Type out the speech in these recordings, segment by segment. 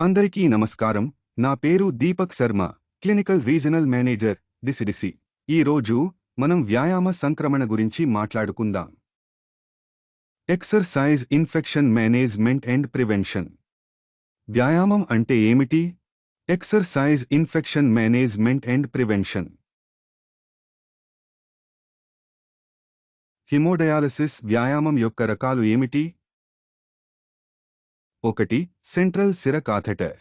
అందరికీ నమస్కారం. నా పేరు Deepak Sharma clinical regional manager DCDC. ఈ రోజు మనం వ్యాయామ సంక్రమణ గురించి మాట్లాడుకుందాం. Exercise infection management and prevention. వ్యాయామం అంటే ఏమిటి? Exercise infection management and prevention. Haemodialysis వ్యాయామం యొక్క రకాలు ఏమిటి? ఒకటి సెంట్రల్ సిర కాథెటర్.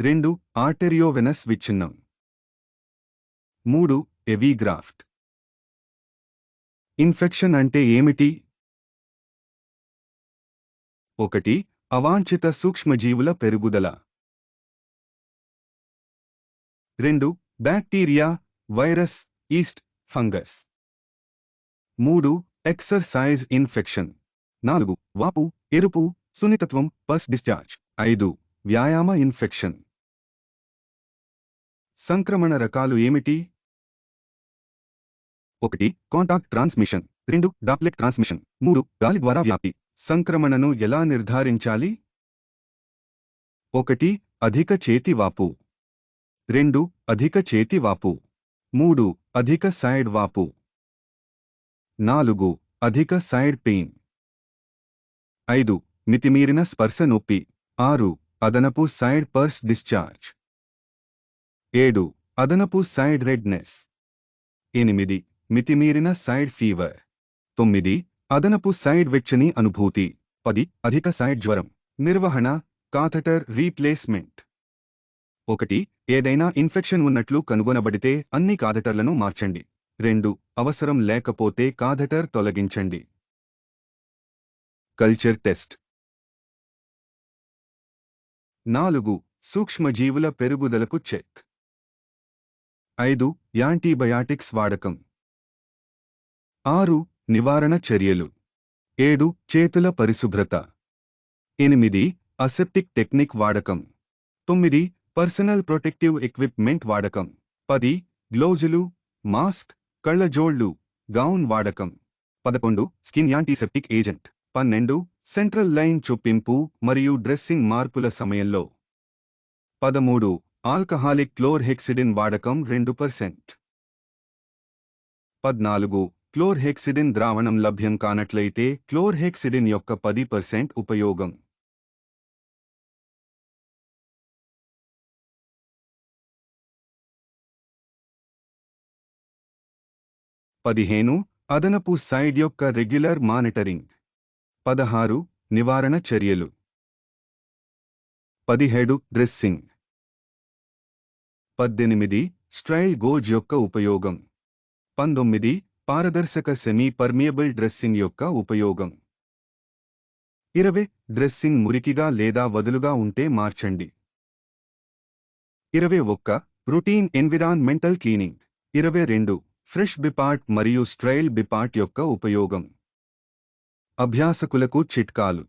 రెండు ఆర్టెరియోవెనస్ విచ్ఛిన్నం. మూడు ఎవీగ్రాఫ్ట్. ఇన్ఫెక్షన్ అంటే ఏమిటి? ఒకటి అవాంఛిత సూక్ష్మజీవుల పెరుగుదల. రెండు బ్యాక్టీరియా వైరస్ ఈస్ట్ ఫంగస్. మూడు ఎక్సర్సైజ్ ఇన్ఫెక్షన్. నాలుగు వాపు ఎరుపు సున్నితత్వం పస్ డిశ్చార్జ్. ఐదు వ్యాయామ ఇన్ఫెక్షన్. సంక్రమణ రకాలు ఏమిటి? ఒకటి కాంటాక్ట్ ట్రాన్స్మిషన్. రెండు డాప్లెట్ ట్రాన్స్మిషన్. మూడు గాలి ద్వారా వ్యాప్తి. సంక్రమణను ఎలా నిర్ధారించాలి? ఒకటి అధిక చేతివాపు రెండు అధిక చేతివాపు మూడు అధిక సైడ్ వాపు. నాలుగు అధిక సైడ్ పెయిన్. ఐదు మితిమీరిన స్పర్శ నొప్పి. ఆరు అదనపు సైడ్ పర్స్ డిశ్చార్జ్. ఏడు అదనపు సైడ్ రెడ్నెస్. ఎనిమిది మితిమీరిన సైడ్ ఫీవర్. తొమ్మిది అదనపు సైడ్ వెచ్చని అనుభూతి. పది అధిక సైడ్ జ్వరం. నిర్వహణ కాథటర్ రీప్లేస్మెంట్. ఒకటి ఏదైనా ఇన్ఫెక్షన్ ఉన్నట్లు కనుగొనబడితే అన్ని కాథటర్లను మార్చండి. రెండు అవసరం లేకపోతే కాథటర్ తొలగించండి. Culture test. నాలుగు సూక్ష్మజీవుల పెరుగుదలకు చెక్. ఐదు యాంటీబయాటిక్స్ వాడకం. ఆరు నివారణ చర్యలు. ఏడు చేతుల పరిశుభ్రత. ఎనిమిది అసెప్టిక్ టెక్నిక్ వాడకం. తొమ్మిది పర్సనల్ ప్రొటెక్టివ్ ఎక్విప్మెంట్ వాడకం. పది గ్లోజులు మాస్క్ కళ్ళజోళ్ళు గౌన్ వాడకం. పదకొండు స్కిన్ యాంటీసెప్టిక్ ఏజెంట్. పన్నెండు సెంట్రల్ లైన్ చొప్పింపు మరియు డ్రెస్సింగ్ మార్పుల సమయంలో. పదమూడు ఆల్కహాలిక్ క్లోర్హెక్సిడిన్ వాడకం రెండు పర్సెంట్. పద్నాలుగు క్లోర్హెక్సిడిన్ ద్రావణం లభ్యం కానట్లయితే క్లోర్హెక్సిడిన్ యొక్క పది పర్సెంట్ ఉపయోగం. పదిహేను అదనపు సైడ్ యొక్క రెగ్యులర్ మానిటరింగ్. పదహారు నివారణ చర్యలు. పదిహేడు డ్రెస్సింగ్. పద్దెనిమిది స్ట్రైల్ గోజ్ యొక్క ఉపయోగం. పంతొమ్మిది పారదర్శక సెమీ పర్మియబుల్ డ్రెస్సింగ్ యొక్క ఉపయోగం. ఇరవై డ్రెస్సింగ్ మురికిగా లేదా వదులుగా ఉంటే మార్చండి. ఇరవై ఒక్క రొటీన్ ఎన్విరాన్మెంటల్ క్లీనింగ్. ఇరవై రెండు ఫ్రెష్ బిపార్ట్ మరియు స్ట్రైల్ బిపార్ట్ యొక్క ఉపయోగం. అభ్యాసకులకు చిట్కాలు.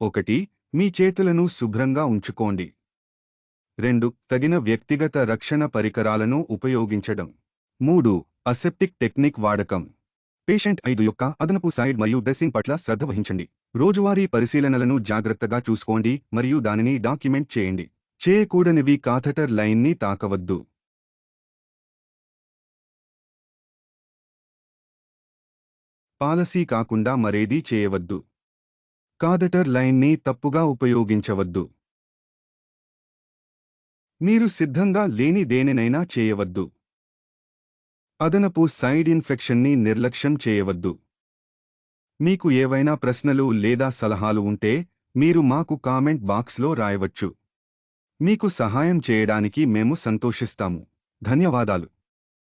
ఒకటి మీ చేతులను శుభ్రంగా ఉంచుకోండి. రెండు తగిన వ్యక్తిగత రక్షణ పరికరాలను ఉపయోగించడం. మూడు అసెప్టిక్ టెక్నిక్ వాడకం. పేషెంట్ ఐదు యొక్క అదనపు సైడ్ మరియు డ్రెస్సింగ్ పట్ల శ్రద్ధ వహించండి. రోజువారీ పరిశీలనలను జాగ్రత్తగా చూసుకోండి మరియు దానిని డాక్యుమెంట్ చేయండి. చేయకూడనివి కాథటర్ లైన్ని తాకవద్దు. పాలసీ కాకుండా మరేదీ చేయవద్దు. కాదటర్ లైన్ని తప్పుగా ఉపయోగించవద్దు. మీరు సిద్ధంగా లేని దేనినైనా చేయవద్దు. అదనపు సైడ్ ఇన్ఫెక్షన్ని నిర్లక్ష్యం చేయవద్దు. మీకు ఏవైనా ప్రశ్నలు లేదా సలహాలు ఉంటే మీరు మాకు కామెంట్ బాక్స్లో రాయవచ్చు. మీకు సహాయం చేయడానికి మేము సంతోషిస్తాము. ధన్యవాదాలు.